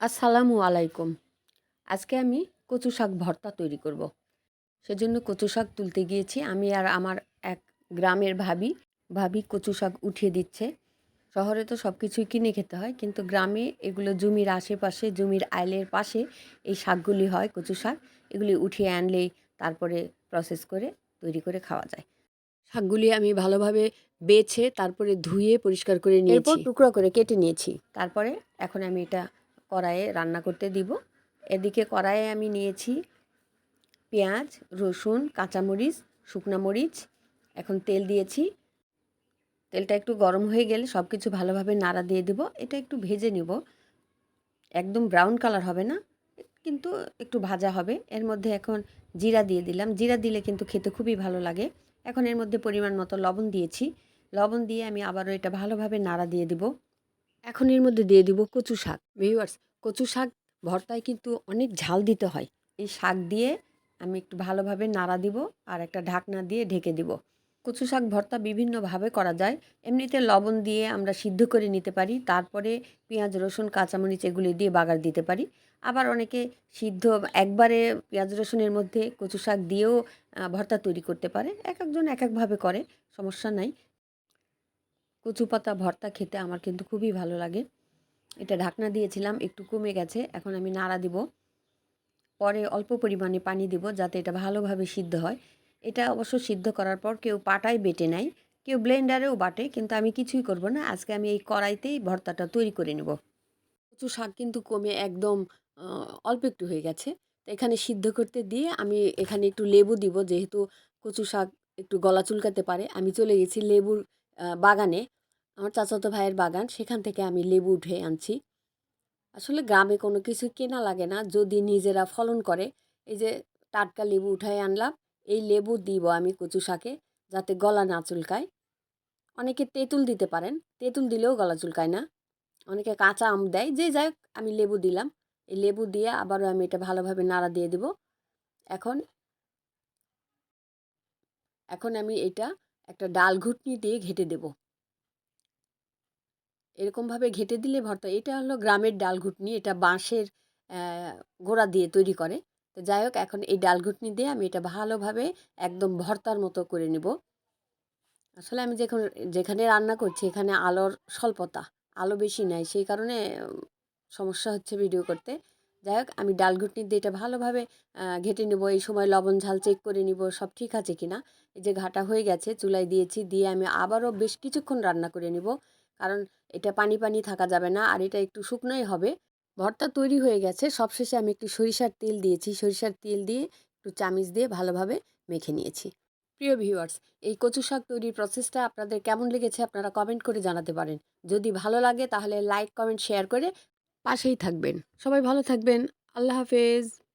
আসসালামু আলাইকুম। আজকে আমি কচু শাক ভর্তা তৈরি করব। সেজন্য কচু শাক তুলতে গিয়েছি। আমি আর আমার এক গ্রামের ভাবি ভাবি কচু শাক উঠিয়ে দিচ্ছে। শহরে তো সব কিছুই কিনে খেতে হয় কিন্তু গ্রামে এগুলো জমির আশেপাশে জমির আইলের পাশে এই শাকগুলি হয় কচু শাক। এগুলি উঠিয়ে আনলেই তারপরে প্রসেস করে তৈরি করে খাওয়া যায়। শাকগুলি আমি ভালোভাবে বেছে তারপরে ধুয়ে পরিষ্কার করে নিয়েছি। টুকরো করে কেটে নিয়েছি। তারপরে এখন আমি এটা কড়াইয়ে রান্না করতে দিব। এদিকে কড়াইয়ে আমি নিয়েছি পেঁয়াজ, রসুন, কাঁচামরিচ, শুকনা মরিচ। এখন তেল দিয়েছি। তেলটা একটু গরম হয়ে গেলে সব কিছু ভালোভাবে নাড়া দিয়ে দেব। এটা একটু ভেজে নিব। একদম ব্রাউন কালার হবে না, কিন্তু একটু ভাজা হবে। এর মধ্যে এখন জিরা দিয়ে দিলাম। জিরা দিলে কিন্তু খেতে খুবই ভালো লাগে। এখন এর মধ্যে পরিমাণ মতো লবণ দিয়েছি। লবণ দিয়ে আমি আবারও এটা ভালোভাবে নাড়া দিয়ে দেবো। এখন এর মধ্যে দিয়ে দিব কচু শাক। ভিউয়ার্স কচু শাক ভর্তায় কিন্তু অনেক ঝাল দিতে হয়। এই শাক দিয়ে আমি একটু ভালোভাবে নাড়া দিব আর একটা ঢাকনা দিয়ে ঢেকে দিব। কচু শাক ভর্তা বিভিন্নভাবে করা যায়। এমনিতে লবণ দিয়ে আমরা সিদ্ধ করে নিতে পারি। তারপরে পেঁয়াজ, রসুন, কাঁচামরিচ এগুলি দিয়ে বাগার দিতে পারি। আবার অনেকে সিদ্ধ একবারে পেঁয়াজ, রসুনের মধ্যে কচু শাক দিয়েও ভর্তা তৈরি করতে পারে। এক একজন এক একভাবে করে, সমস্যা নাই। কচু পাতা, ভর্তা খেতে আমার কিন্তু খুবই ভালো লাগে। এটা ঢাকনা দিয়েছিলাম, একটু কমে গেছে, এখন আমি নাড়া দিব। পরে অল্প পরিমাণে পানি দিব যাতে এটা ভালোভাবে সিদ্ধ হয়। এটা অবশ্য সিদ্ধ করার পর কেউ পাটায় বেটে নেয় কেউ ব্লেন্ডারেও বাটে, কিন্তু আমি কিছুই করব না। আজকে আমি এই কড়াইতেই ভর্তাটা তৈরি করে নেব। কচু শাক কিন্তু কমে একদম অল্প একটু হয়ে গেছে। তো এখানে সিদ্ধ করতে দিয়ে আমি এখানে একটু লেবু দিব, যেহেতু কচু শাক একটু গলা চুলকাতে পারে। আমি চলে গেছি লেবুর বাগানে। আমার চাচাতো ভাইয়ের বাগান, সেখান থেকে আমি লেবু উঠে আনছি। আসলে গ্রামে কোনো কিছু কেনা লাগে না, যদি নিজেরা ফলন করে। এই যে টাটকা লেবু উঠাই আনলাম, এই লেবু দিব আমি কচু শাকে যাতে গলা না চুলকায়। অনেকে তেঁতুল দিতে পারেন, তেঁতুল দিলেও গলা চুলকায় না। অনেকে কাঁচা আম দেয়, যে যাই আমি লেবু দিলাম। এই লেবু দিয়ে আবারও আমি এটা ভালোভাবে নাড়া দিয়ে দেব। এখন এখন আমি এটা একটা ডাল ঘুটনি দিয়ে ঘেটে দেবো। এরকমভাবে ঘেটে দিলে ভর্তা, এটা হলো গ্রামের ডাল ঘুটনি, এটা বাঁশের গোড়া দিয়ে তৈরি করে। তো যাই হোক, এখন এই ডাল ঘুটনি দিয়ে আমি এটা ভালোভাবে একদম ভর্তার মতো করে নেব। আসলে আমি যখন, যেখানে রান্না করছি এখানে আলোর স্বল্পতা, আলো বেশি নাই, সেই কারণে সমস্যা হচ্ছে ভিডিও করতে। যাই হোক, আমি ডাল ঘুটনি দিয়ে এটা ভালোভাবে ঘেটে নেব, এই সময় লবণ ঝাল চেক করে নিব, সব ঠিক আছে কিনা। এই যে ঘাটা হয়ে গেছে, চুলায় দিয়েছি, দিয়ে আমি আবারও বেশ কিছুক্ষণ রান্না করে নিব। কারণ এটা পানি পানি থাকা যাবে না। আর এটা একটু শুকনোই হবে। ভর্তা তৈরি হয়ে গেছে। সবশেষে আমি একটু সরিষার তেল দিয়েছি। সরিষার তেল দিয়ে একটু চামিচ দিয়ে ভালোভাবে মেখে নিয়েছি। প্রিয় ভিউয়ার্স, এই কচু শাক তৈরির প্রসেসটা আপনাদের কেমন লেগেছে আপনারা কমেন্ট করে জানাতে পারেন। যদি ভালো লাগে তাহলে লাইক, কমেন্ট, শেয়ার করে পাশেই থাকবেন। সবাই ভালো থাকবেন। আল্লাহ হাফেজ।